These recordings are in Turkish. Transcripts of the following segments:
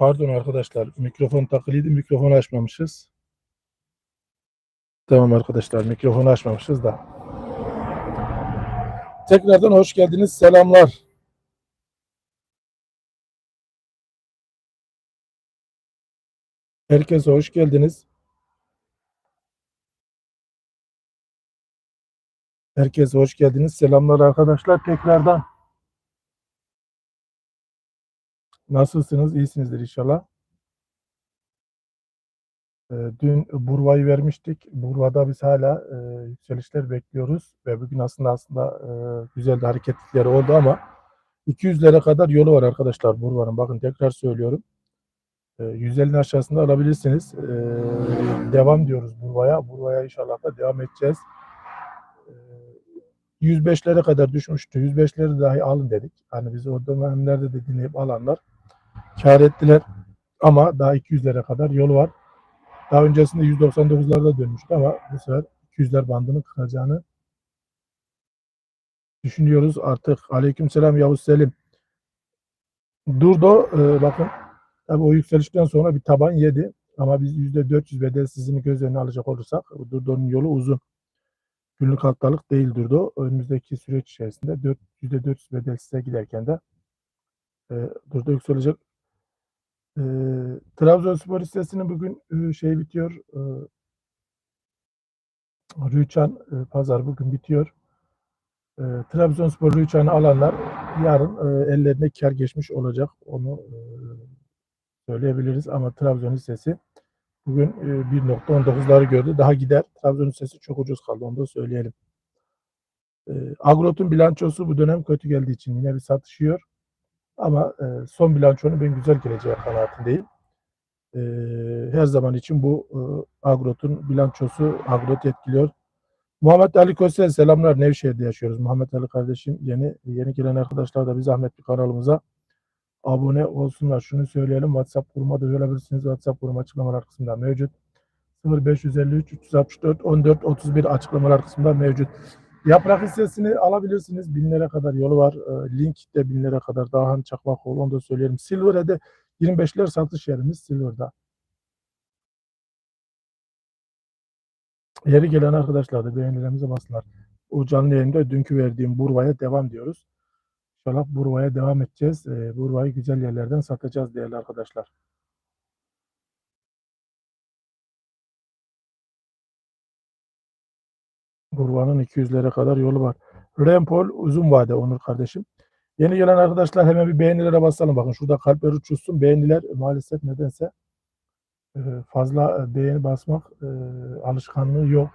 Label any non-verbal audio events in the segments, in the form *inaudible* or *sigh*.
Pardon arkadaşlar. Mikrofon takılıydı. Mikrofonu açmamışız. Tamam arkadaşlar. Mikrofonu açmamışız da. Tekrardan hoş geldiniz. Selamlar. Herkese hoş geldiniz. Herkese hoş geldiniz. Selamlar arkadaşlar. Tekrardan. Nasılsınız? İyisinizdir inşallah. Ee, Dün Burva'yı vermiştik. Burva'da biz hala e, yükselişler bekliyoruz ve bugün aslında aslında e, güzel de hareketlikleri oldu ama 200'lere kadar yolu var arkadaşlar Burva'nın. Bakın tekrar söylüyorum. E, 150'nin aşağısında alabilirsiniz. E, devam diyoruz Burva'ya. Burva'ya inşallah da devam edeceğiz. E, 105'lere kadar düşmüştü. 105'leri dahi alın dedik. Hani biz o dönemlerde de dinleyip alanlar kar ettiler. Ama daha 200'lere kadar yolu var. Daha öncesinde 199'larda dönmüştü ama bu sefer 200'ler bandını kıracağını düşünüyoruz artık. Aleykümselam Yavuz Selim. Durdo e, bakın tabii o yükselişten sonra bir taban yedi ama biz %400 bedelsizliğini göz önüne alacak olursak Durdo'nun yolu uzun. Günlük haftalık değil Durdo. Önümüzdeki süreç içerisinde 4, %400 bedelsize giderken de e, Durdo yükselecek. E, Trabzonspor listesinin bugün e, şey bitiyor. E, Rüçhan e, pazar bugün bitiyor. E, Trabzonspor Rüçhan'ı alanlar yarın e, ellerine kar geçmiş olacak. Onu e, söyleyebiliriz ama Trabzon hissesi bugün e, 1.19'ları gördü. Daha gider. Trabzon hissesi çok ucuz kaldı. Onu da söyleyelim. E, Agrot'un bilançosu bu dönem kötü geldiği için yine bir satışıyor. Ama e, son bilançonun ben güzel geleceği kanaatindeyim. E, her zaman için bu e, Agrot'un bilançosu Agrot etkiliyor. Muhammed Ali Kösel selamlar. Nevşehir'de yaşıyoruz. Muhammed Ali kardeşim yeni yeni gelen arkadaşlar da bir zahmet kanalımıza abone olsunlar. Şunu söyleyelim. WhatsApp grubuma da üyelebilirsiniz. WhatsApp grubu açıklamalar kısmında mevcut. 0553 364 14 31 açıklamalar kısmında mevcut. Yaprak hissesini alabilirsiniz. Binlere kadar yolu var. E, Link de binlere kadar. Dağhan Çakmakoğlu onu da söyleyelim. Silver'e 25'ler satış yerimiz Silver'da. Yeri gelen arkadaşlar da beğenilerimize bastılar. O canlı yayında dünkü verdiğim Burva'ya devam diyoruz. İnşallah Burva'ya devam edeceğiz. E, Burva'yı güzel yerlerden satacağız değerli arkadaşlar. Burva'nın 200'lere kadar yolu var. Rempol uzun vade Onur kardeşim. Yeni gelen arkadaşlar hemen bir beğenilere basalım. Bakın şurada kalpler uçuşsun. Beğeniler maalesef nedense e, fazla beğeni basmak e, alışkanlığı yok.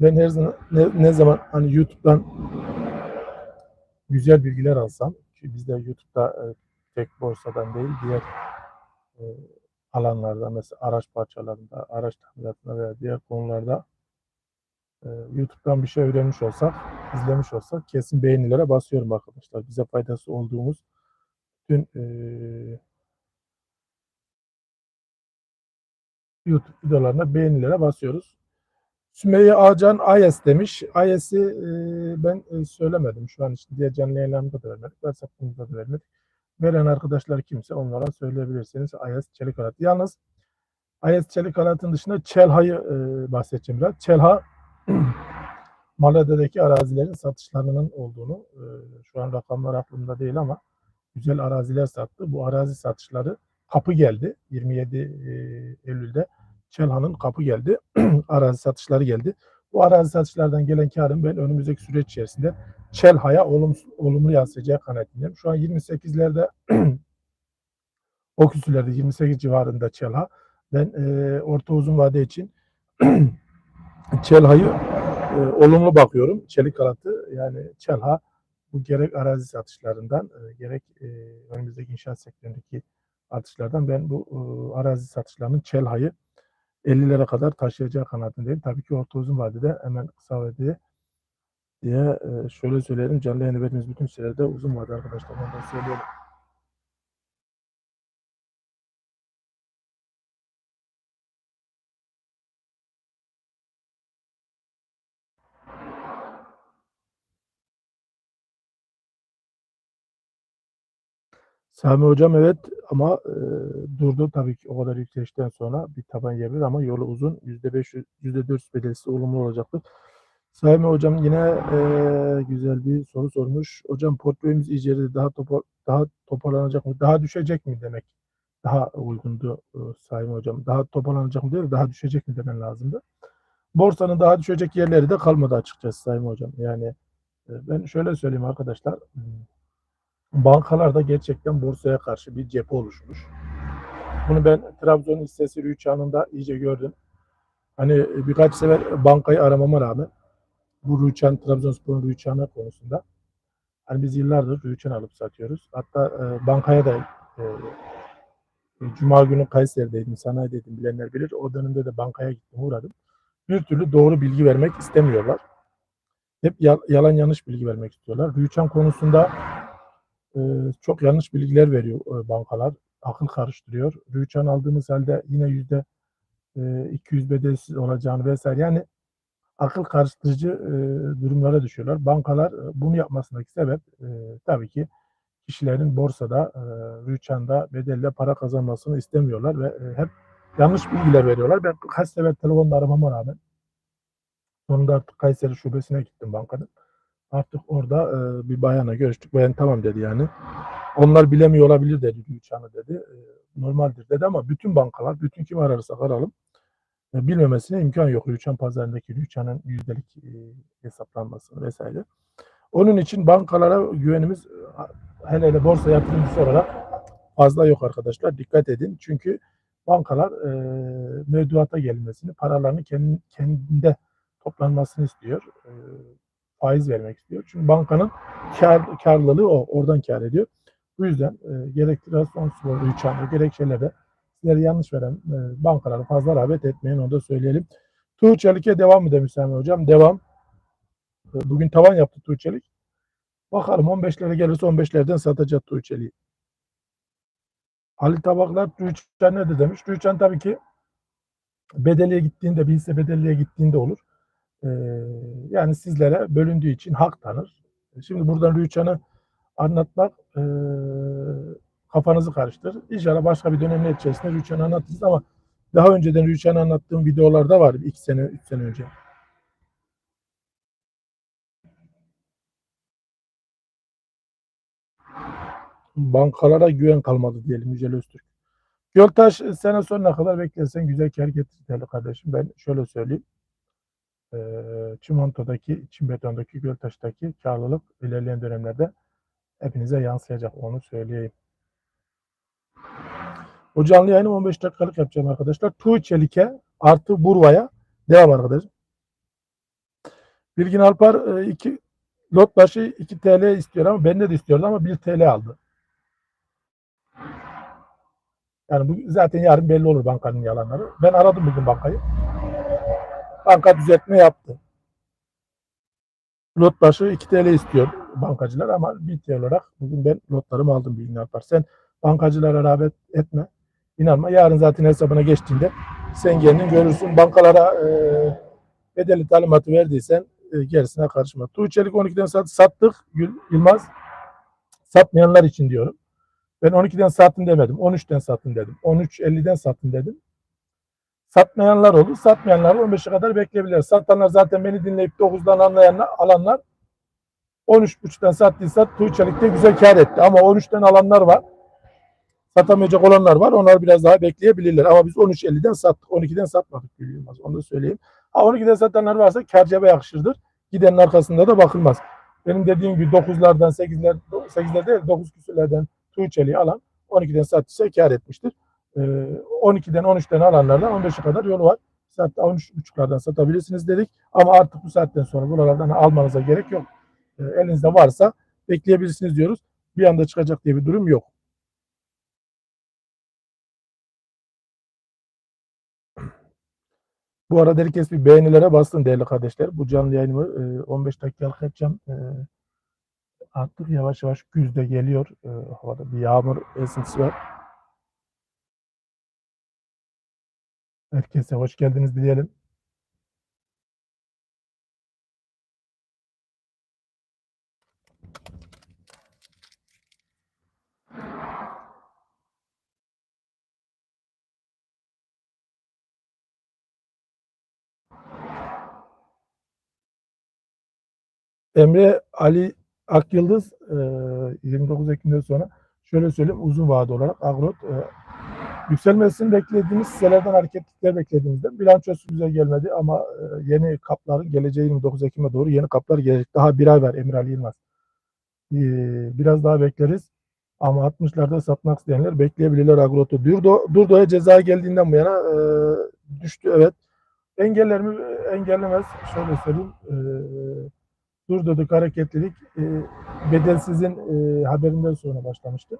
Ben her zaman ne, ne zaman hani YouTube'dan güzel bilgiler alsam ki biz de YouTube'da e, tek borsadan değil diğer e, alanlarda mesela araç parçalarında, araç tamiratında veya diğer konularda e, YouTube'dan bir şey öğrenmiş olsak, izlemiş olsak kesin beğenilere basıyorum arkadaşlar. Bize faydası olduğumuz bütün e, YouTube videolarına beğenilere basıyoruz. Sümeyye Ağcan Ayes demiş. Ayes'i e, ben e, söylemedim. Şu an işte diğer canlı yayınlarımda da vermedik. WhatsApp'ımızda da vermedik. Veren arkadaşlar kimse onlara söyleyebilirsiniz. Ayes Çelik Alat. Yalnız Ayes Çelik Alat'ın dışında Çelha'yı e, bahsedeceğim biraz. Çelha *clears throat* Malade'deki arazilerin satışlarının olduğunu e, şu an rakamlar aklımda değil ama güzel araziler sattı. Bu arazi satışları kapı geldi. 27 e, Eylül'de Çelha'nın kapı geldi. *clears throat* arazi satışları geldi. Bu arazi satışlardan gelen karın ben önümüzdeki süreç içerisinde Çelha'ya olumsuz, olumlu yansıyacağı kanaatindeyim. Şu an 28'lerde o küsürlerde 28 civarında Çelha. Ben e, orta uzun vade için *clears throat* Çelha'yı e, olumlu bakıyorum. Çelik kalatı yani Çelha bu gerek arazi satışlarından e, gerek e, önümüzdeki inşaat sektöründeki artışlardan ben bu e, arazi satışlarının Çelha'yı 50'lere kadar taşıyacağı kanaatindeyim. Tabii ki orta uzun vadede hemen kısa vadede diye e, şöyle söyleyelim. Canlı yayını verdiğimiz bütün sürelerde uzun vade arkadaşlar. Onu da söyleyelim. Sami hocam evet ama e, durdu tabii ki o kadar yükselişten sonra bir taban yiyebilir ama yolu uzun. %500, %400 bedelisi olumlu olacaktır. Sami hocam yine e, güzel bir soru sormuş. Hocam portföyümüz iyice daha topa, daha toparlanacak mı? Daha düşecek mi demek? Daha uygundu e, Sami hocam. Daha toparlanacak mı değil, daha düşecek mi demen lazımdı. Borsanın daha düşecek yerleri de kalmadı açıkçası Sami hocam. Yani e, ben şöyle söyleyeyim arkadaşlar. Bankalarda gerçekten borsaya karşı bir cephe oluşmuş. Bunu ben Trabzon hissesi rüçhanında iyice gördüm. Hani birkaç sefer bankayı aramama rağmen bu rüçhan, Trabzonspor'un rüçhanı konusunda hani biz yıllardır rüçhan alıp satıyoruz. Hatta e, bankaya da e, Cuma günü Kayseri'deydim, sanayideydim bilenler bilir. O dönemde de bankaya gittim, uğradım. Bir türlü doğru bilgi vermek istemiyorlar. Hep yalan yanlış bilgi vermek istiyorlar. Rüçhan konusunda e, çok yanlış bilgiler veriyor e, bankalar. Akıl karıştırıyor. Rüçhan aldığımız halde yine yüzde e, 200 bedelsiz olacağını vesaire. Yani akıl karıştırıcı e, durumlara düşüyorlar. Bankalar e, bunu yapmasındaki sebep e, tabii ki kişilerin borsada, e, rüçhanda bedelle para kazanmasını istemiyorlar ve e, hep yanlış bilgiler veriyorlar. Ben kaç sefer telefonla aramama rağmen sonunda artık Kayseri şubesine gittim bankanın. Artık orada e, bir bayana görüştük. Bayan tamam dedi yani. Onlar bilemiyor olabilir dedi Gülçan'ı dedi. E, normaldir dedi ama bütün bankalar, bütün kim ararsak aralım e, bilmemesine imkan yok. Gülçan pazarındaki Gülçan'ın yüzdelik e, hesaplanmasını vesaire. Onun için bankalara güvenimiz e, hele hele borsa yatırımcısı olarak fazla yok arkadaşlar. Dikkat edin. Çünkü bankalar e, mevduata gelmesini, paralarını kendi, kendinde toplanmasını istiyor. E, faiz vermek istiyor. Çünkü bankanın kar, karlılığı o. Oradan kar ediyor. Bu yüzden e, gerek Trabzonspor, Ülçanlı gerek şeylerde sizlere yanlış veren e, bankaları fazla rağbet etmeyin onu da söyleyelim. Tuğçelik'e devam mı demiş Sami Hocam? Devam. E, bugün tavan yaptı Tuğçelik. Bakalım 15'lere gelirse 15'lerden satacak Tuğçelik'i. Ali Tabaklar Tuğçen nedir demiş. Tuğçen tabii ki bedeliye gittiğinde, bir hisse bedelliye gittiğinde olur. Yani sizlere bölündüğü için hak tanır. Şimdi buradan Rüçhan'ı anlatmak e, kafanızı karıştırır. İnşallah başka bir dönemin içerisinde Rüçhan'ı anlatırız ama daha önceden Rüçhan'ı anlattığım videolarda var. iki sene, üç sene önce. Bankalara güven kalmadı diyelim Yücel Öztürk. Göltaş sene sonuna kadar beklersen güzel kar getirir kardeşim. Ben şöyle söyleyeyim e, çimentodaki, çim betondaki, göltaştaki karlılık ilerleyen dönemlerde hepinize yansıyacak onu söyleyeyim. O canlı yayını 15 dakikalık yapacağım arkadaşlar. Tuğ Çelik'e artı Burva'ya devam arkadaşlar. Bilgin Alpar 2 lot başı 2 TL istiyor ama bende de istiyordu ama 1 TL aldı. Yani bu zaten yarın belli olur bankanın yalanları. Ben aradım bugün bankayı. Banka düzeltme yaptı. Lot başı 2 TL istiyor bankacılar ama 1 TL olarak bugün ben lotlarımı aldım bir yapar. Sen bankacılara rağbet etme. İnanma yarın zaten hesabına geçtiğinde sen kendin görürsün. Bankalara e, bedeli talimatı verdiysen e, gerisine karışma. Tuğçelik 12'den sat, sattık Gül, Yılmaz. Satmayanlar için diyorum. Ben 12'den sattım demedim. 13'ten sattım dedim. 13.50'den sattım dedim. Satmayanlar olur. Satmayanlar 15'e kadar bekleyebilir. Satanlar zaten beni dinleyip 9'dan anlayanlar, alanlar 13.5'ten sattıysa Tuğçelik'te güzel kar etti. Ama 13'ten alanlar var. Satamayacak olanlar var. Onlar biraz daha bekleyebilirler. Ama biz 13.50'den sattık. 12'den satmadık. Yılmaz. Onu da söyleyeyim. Ha 12'den satanlar varsa kar cebe yakışırdır. Gidenin arkasında da bakılmaz. Benim dediğim gibi 9'lardan 8'ler 8'ler değil 9 küsürlerden Tuğçelik'i alan 12'den sattıysa kar etmiştir. 12'den ee, 13'ten alanlardan 15'e kadar yolu var. Hatta 13.5'lardan satabilirsiniz dedik. Ama artık bu saatten sonra buralardan almanıza gerek yok. Ee, elinizde varsa bekleyebilirsiniz diyoruz. Bir anda çıkacak diye bir durum yok. Bu arada herkes bir beğenilere bassın değerli kardeşler. Bu canlı yayınımı 15 e, dakikalık yapacağım. E, artık yavaş yavaş güz de geliyor. E, havada bir yağmur esintisi var. Herkese hoş geldiniz diyelim. Emre Ali Akyıldız 29 Ekim'den sonra şöyle söyleyeyim uzun vade olarak Agrot yükselmesini beklediğimiz hisselerden hareketlikler beklediğimizden bilançosu güzel gelmedi ama e, yeni kapların geleceği 29 Ekim'e doğru yeni kaplar gelecek. Daha bir ay var Emre Ali Yılmaz. E, biraz daha bekleriz. Ama 60'larda satmak isteyenler bekleyebilirler Agrot'u. Durdo, Durdo'ya ceza geldiğinden bu yana e, düştü evet. Engeller mi? Engellemez. Şöyle söyleyeyim. E, Durdo'daki hareketlilik e, bedelsizin haberinden sonra başlamıştı.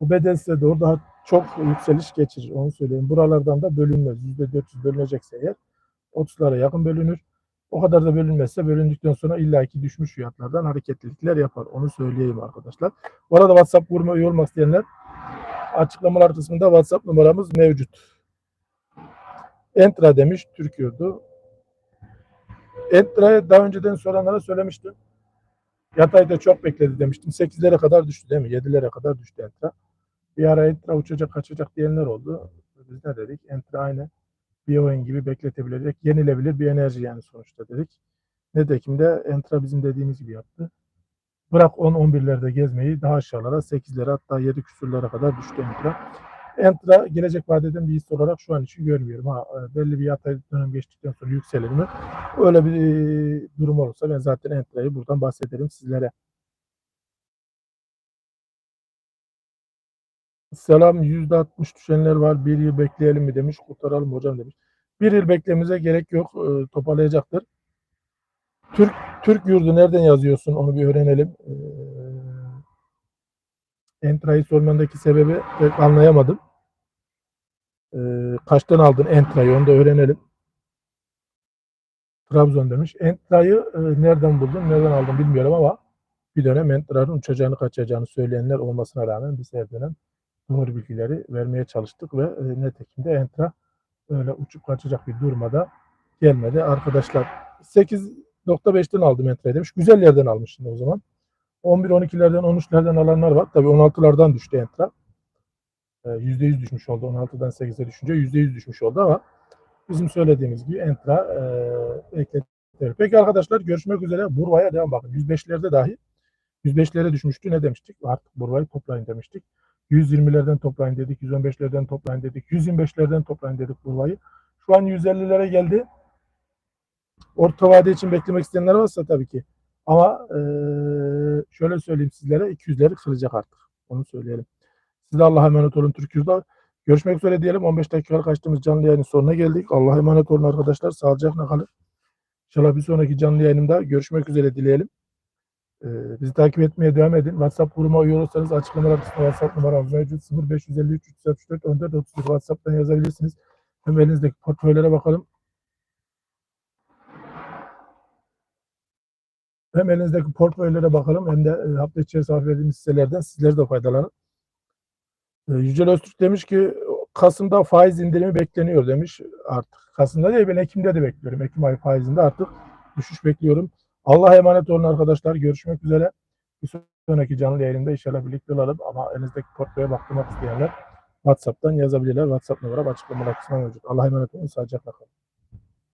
Bu bedelsize doğru daha çok yükseliş geçirir. Onu söyleyeyim. Buralardan da bölünmez. %400 bölünecekse eğer 30'lara yakın bölünür. O kadar da bölünmezse bölündükten sonra illaki düşmüş fiyatlardan hareketlilikler yapar. Onu söyleyeyim arkadaşlar. Bu arada WhatsApp grubuna üye olmak isteyenler açıklamalar kısmında WhatsApp numaramız mevcut. Entra demiş Türk Yurdu. Entra'ya daha önceden soranlara söylemiştim. Yatayda çok bekledi demiştim. 8'lere kadar düştü değil mi? 7'lere kadar düştü Entra. Bir ara Entra uçacak kaçacak diyenler oldu. Biz ne dedik? Entra aynı bir oyun gibi bekletebilecek, yenilebilir bir enerji yani sonuçta dedik. Nitekim de Entra bizim dediğimiz gibi yaptı. Bırak 10-11'lerde gezmeyi daha aşağılara 8'lere hatta 7 küsürlere kadar düştü Entra. Entra gelecek vadeden bir hisse olarak şu an için görmüyorum. Ha, e, belli bir yatay dönem geçtikten sonra yükselir mi? Öyle bir e, durum olursa ben zaten Entra'yı buradan bahsederim sizlere. Selam %60 düşenler var. Bir yıl bekleyelim mi demiş. Kurtaralım hocam demiş. Bir yıl beklememize gerek yok. E, toparlayacaktır. Türk Türk yurdu nereden yazıyorsun? Onu bir öğrenelim. E, Entra'yı sormandaki sebebi pek anlayamadım. E, kaçtan aldın Entra'yı? Onu da öğrenelim. Trabzon demiş. Entra'yı e, nereden buldun? Nereden aldın bilmiyorum ama bir dönem Entra'nın uçacağını kaçacağını söyleyenler olmasına rağmen biz her doğru bilgileri vermeye çalıştık ve e, netekim de Entra öyle uçup kaçacak bir durmada gelmedi. Arkadaşlar 8.5'ten aldım Entra'yı demiş. Güzel yerden almış o zaman. 11-12'lerden 13'lerden alanlar var. Tabii 16'lardan düştü Entra. E, %100 düşmüş oldu. 16'dan 8'e düşünce %100 düşmüş oldu ama bizim söylediğimiz gibi Entra e. Peki arkadaşlar görüşmek üzere. Burva'ya devam bakın. 105'lerde dahi 105'lere düşmüştü. Ne demiştik? Artık Burva'yı toplayın demiştik. 120'lerden toplayın dedik, 115'lerden toplayın dedik, 125'lerden toplayın dedik Burva'yı. Şu an 150'lere geldi. Orta vade için beklemek isteyenler varsa tabii ki. Ama e, şöyle söyleyeyim sizlere 200'leri kıracak artık. Onu söyleyelim. Siz de Allah'a emanet olun Türkiye'de. Görüşmek üzere diyelim. 15 dakikalık açtığımız canlı yayının sonuna geldik. Allah'a emanet olun arkadaşlar. Sağlıcakla kalın. İnşallah bir sonraki canlı yayınımda görüşmek üzere dileyelim. Ee, bizi takip etmeye devam edin. WhatsApp grubuma üye olursanız açıklamalar kısmında WhatsApp numaramız mevcut. 0553 364 14 31 WhatsApp'tan yazabilirsiniz. Hem elinizdeki portföylere bakalım. Hem elinizdeki portföylere bakalım hem de e, hafta içerisinde sarf edilmiş hisselerden sizler de faydalanın. E, Yücel Öztürk demiş ki Kasım'da faiz indirimi bekleniyor demiş artık. Kasım'da değil ben Ekim'de de bekliyorum. Ekim ayı faizinde artık düşüş bekliyorum. Allah'a emanet olun arkadaşlar. Görüşmek üzere. Bir sonraki canlı yayında inşallah birlikte olalım. Ama elinizdeki portföye bakmak isteyenler WhatsApp'tan yazabilirler. WhatsApp numaram açıklamalar kısmına mevcut. Allah'a emanet olun. Sağlıcakla kalın.